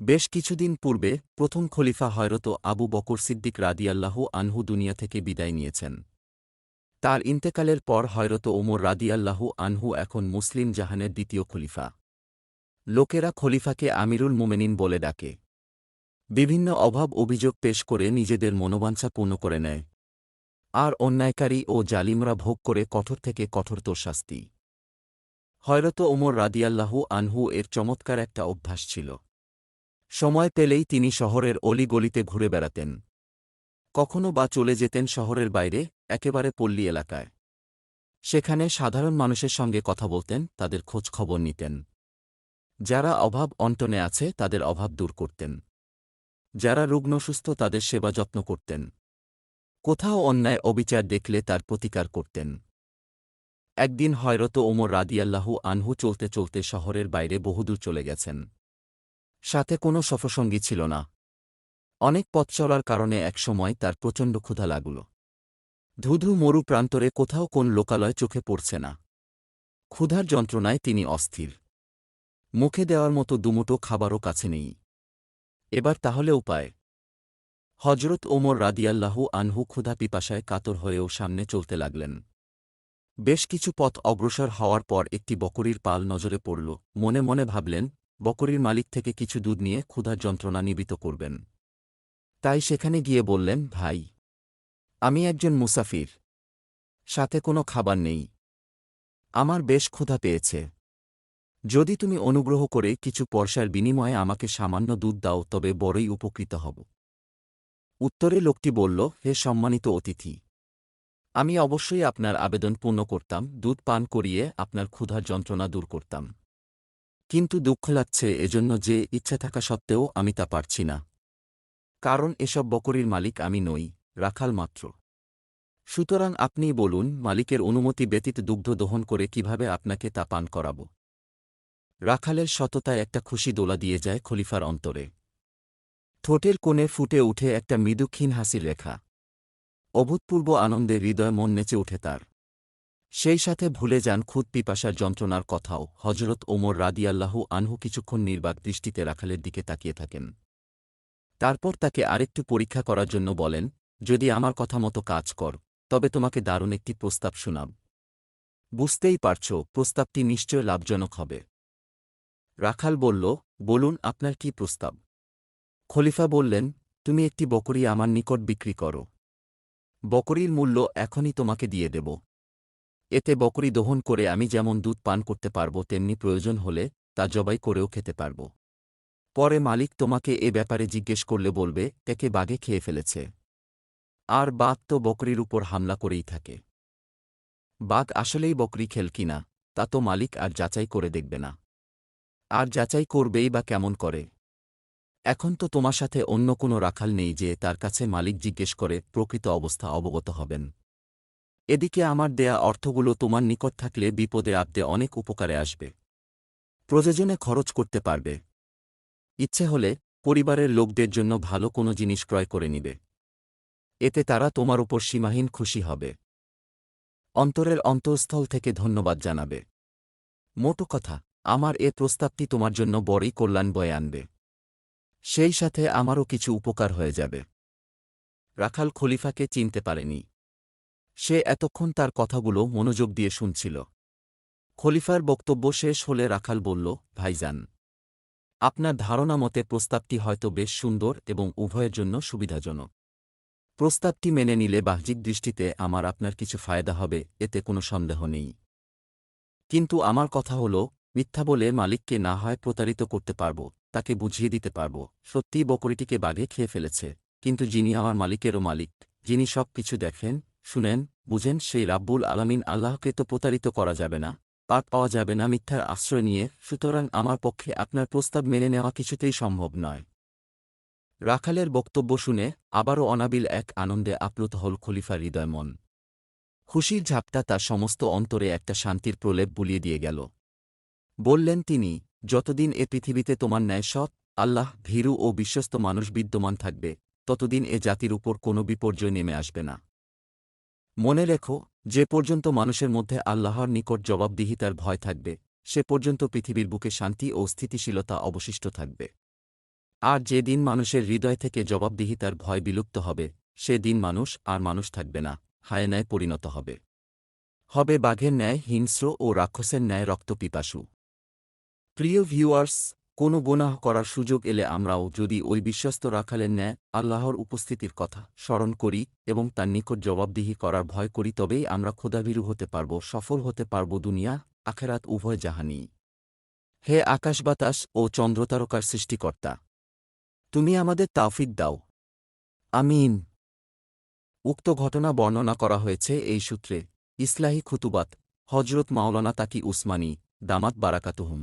বেশ কিছুদিন পূর্বে প্রথম খলিফা হয়রত আবু বকর সিদ্দিক রাদিয়াল্লাহু আনহু দুনিয়া থেকে বিদায় নিয়েছেন। তার ইন্তেকালের পর হয়রত ওমর রাদিয়াল্লাহু আনহু এখন মুসলিম জাহানের দ্বিতীয় খলিফা। লোকেরা খলিফাকে আমিরুল মোমেনিন বলে ডাকে। বিভিন্ন অভাব অভিযোগ পেশ করে নিজেদের মনোবাঞ্ছা পূর্ণ করে নেয়। আর অন্যায়কারী ও জালিমরা ভোগ করে কঠোর থেকে কঠোরতর শাস্তি হয়রত ওমর রাদিয়াল্লাহু আনহু এর চমৎকার একটা অভ্যাস ছিল। সময় পেলেই তিনি শহরের অলিগলিতে ঘুরে বেড়াতেন। কখনো বা চলে যেতেন শহরের বাইরে, একেবারে পল্লী এলাকায়। সেখানে সাধারণ মানুষের সঙ্গে কথা বলতেন, তাদের খোঁজ খবর নিতেন। যারা অভাব অন্টনে আছে, তাদের অভাব দূর করতেন। যারা রুগ্ন সুস্থ, তাদের সেবা যত্ন করতেন। কোথাও অন্যায় অবিচার দেখলে তার প্রতিকার করতেন। একদিন হয়রত ওমর রাদিয়াল্লাহু আনহু চলতে চলতে শহরের বাইরে বহুদূর চলে গেছেন। সাথে কোনো সফসঙ্গী ছিল না। অনেক পথ চলার কারণে একসময় তার প্রচণ্ড ক্ষুধা লাগল। ধুধু মরু প্রান্তরে কোথাও কোন লোকালয় চোখে পড়ছে না। ক্ষুধার যন্ত্রণায় তিনি অস্থির। মুখে দেওয়ার মতো দুমুটো খাবারও কাছে নেই। এবার তাহলে উপায়। হজরত ওমর রাদিয়াল্লাহু আনহু ক্ষুধা পিপাসায় কাতর হয়েও সামনে চলতে লাগলেন। বেশ কিছু পথ অগ্রসর হওয়ার পর একটি বকরির পাল নজরে পড়ল। মনে মনে ভাবলেন বকরির মালিক থেকে কিছু দুধ নিয়ে ক্ষুধার যন্ত্রণা নিবিত করবেন। তাই সেখানে গিয়ে বললেন, ভাই, আমি একজন মুসাফির। সাথে কোনো খাবার নেই। আমার বেশ ক্ষুধা পেয়েছে। যদি তুমি অনুগ্রহ করে কিছু পয়সার বিনিময়ে আমাকে সামান্য দুধ দাও, তবে বড়ই উপকৃত হব। উত্তরে লোকটি বলল, হে সম্মানিত অতিথি, আমি অবশ্যই আপনার আবেদন পূর্ণ করতাম, দুধ পান করিয়ে আপনার ক্ষুধার যন্ত্রণা দূর করতাম। কিন্তু দুঃখ লাগছে এজন্য যে ইচ্ছা থাকা সত্ত্বেও আমি তা পারছি না। কারণ এসব বকরির মালিক আমি নই, রাখাল মাত্র। সুতরাং আপনিই বলুন, মালিকের অনুমতি ব্যতীত দুগ্ধ দহন করে কীভাবে আপনাকে তা পান করাব? রাখালের সততায় একটা খুশি দোলা দিয়ে যায় খলিফার অন্তরে। ঠোঁটের কোণে ফুটে উঠে একটা মৃদুক্ষীণ হাসির রেখা। অভূতপূর্ব আনন্দে হৃদয় মন নেচে উঠে তার। সেই সাথে ভুলে যান খুদ পিপাসার যন্ত্রণার কথাও। হজরত ওমর রাদিয়াল্লাহু আনহু কিছুক্ষণ নির্বাক দৃষ্টিতে রাখালের দিকে তাকিয়ে থাকেন। তারপর তাকে আরেকটু পরীক্ষা করার জন্য বলেন, যদি আমার কথা মতো কাজ কর, তবে তোমাকে দারুণ একটি প্রস্তাব শুনাব। বুঝতেই পারছ, প্রস্তাবটি নিশ্চয় লাভজনক হবে। রাখাল বলল, বলুন, আপনার কি প্রস্তাব? খলিফা বললেন, তুমি একটি বকরি আমার নিকট বিক্রি করো। বকরির মূল্য এখনই তোমাকে দিয়ে দেব। এতে বকরি দহন করে আমি যেমন দুধ পান করতে পারব, তেমনি প্রয়োজন হলে তা জবাই করেও খেতে পারব। পরে মালিক তোমাকে এ ব্যাপারে জিজ্ঞেস করলে বলবে, একে বাঘে খেয়ে ফেলেছে। আর বাঘ তো বকরির উপর হামলা করেই থাকে। বাঘ আসলেই বকরি খেল কিনা, তা তো মালিক আর যাচাই করে দেখবে না। আর যাচাই করবেই বা কেমন করে? এখন তো তোমার সাথে অন্য কোনো রাখাল নেই যে তার কাছে মালিক জিজ্ঞেস করে, প্রকৃত অবস্থা অবগত হবেন। এদিকে আমার দেয়া অর্থগুলো তোমার নিকট থাকলে বিপদে আপদে অনেক উপকারে আসবে। প্রয়োজনে খরচ করতে পারবে। ইচ্ছে হলে পরিবারের লোকদের জন্য ভালো কোনো জিনিস ক্রয় করে নিবে। এতে তারা তোমার উপর সীমাহীন খুশি হবে। অন্তরের অন্তঃস্থল থেকে ধন্যবাদ জানাবে। মোটো কথা, আমার এ প্রস্তাবটি তোমার জন্য বড়ই কল্যাণ বয়ে আনবে। সেই সাথে আমারও কিছু উপকার হয়ে যাবে। রাখাল খলিফাকে চিনতে পারেনি। সে এতক্ষণ তার কথাগুলো মনোযোগ দিয়ে শুনছিল। খলিফার বক্তব্য শেষ হলে রাখাল বলল, ভাইজান, আপনার ধারণা মতে প্রস্তাবটি হয়তো বেশ সুন্দর এবং উভয়ের জন্য সুবিধাজনক। প্রস্তাবটি মেনে নিলে বাহ্যিক দৃষ্টিতে আমার আপনার কিছু ফায়দা হবে, এতে কোনো সন্দেহ নেই। কিন্তু আমার কথা হল, মিথ্যা বলে মালিককে না হয় প্রতারিত করতে পারব, তাকে বুঝিয়ে দিতে পারব। সত্যিই বকরিটিকে বাঘে খেয়ে ফেলেছে, কিন্তু যিনি আমার মালিকেরও মালিক, যিনি সব কিছু দেখেন শুনেন, বুঝেন সেই রাব্বুল আলামিন আল্লাহকে তো প্রতারিত করা যাবে না পাক পাওয়া যাবে না মিথ্যার আশ্রয় নিয়ে, সুতরাং আমার পক্ষে আপনার প্রস্তাব মেনে নেওয়া কিছুতেই সম্ভব নয়। রাখালের বক্তব্য শুনে আবারও অনাবিল এক আনন্দে আপ্লুত হল খলিফার হৃদয় মন। খুশির ঝাপটা তার সমস্ত অন্তরে একটা শান্তির প্রলেপ বুলিয়ে দিয়ে গেল। বললেন তিনি, যতদিন এ পৃথিবীতে তোমার ন্যায় সৎ, আল্লাহ ভীরু ও বিশ্বস্ত মানুষ বিদ্যমান থাকবে, ততদিন এ জাতির উপর কোনো বিপর্যয় নেমে আসবে না। মনে রেখো, যে পর্যন্ত মানুষের মধ্যে আল্লাহর নিকট জবাবদিহিতার ভয় থাকবে, সে পর্যন্ত পৃথিবীর বুকে শান্তি ও স্থিতিশীলতা অবশিষ্ট থাকবে। আর যে দিন মানুষের হৃদয় থেকে জবাবদিহিতার ভয় বিলুপ্ত হবে, সে দিন মানুষ আর মানুষ থাকবে না হায়নায় পরিণত হবে। হবে বাঘের ন্যায়, হিংস্র ও রাক্ষসের ন্যায় রক্তপিপাসু। প্রিয় ভিউয়ার্স কোনো গুনাহ করার সুযোগ এলে আমরাও যদি ওই বিশ্বস্ত রাখালের ন্যায়, আল্লাহর উপস্থিতির কথা স্মরণ করি এবং তার নিকট জবাবদিহি করার ভয় করি, তবেই আমরা ক্ষুধাভীরু হতে পারব, সফল হতে পারব দুনিয়া, আখেরাত উভয় জাহানি। হে আকাশ বাতাস ও চন্দ্রতারকার সৃষ্টিকর্তা, তুমি আমাদের তাওফিক দাও। আমিন। উক্ত ঘটনা বর্ণনা করা হয়েছে এই সূত্রে। ইসলাহী খুতুবাত হজরত মাওলানা তাকি উসমানী, দামাত বারাকাতুহুম।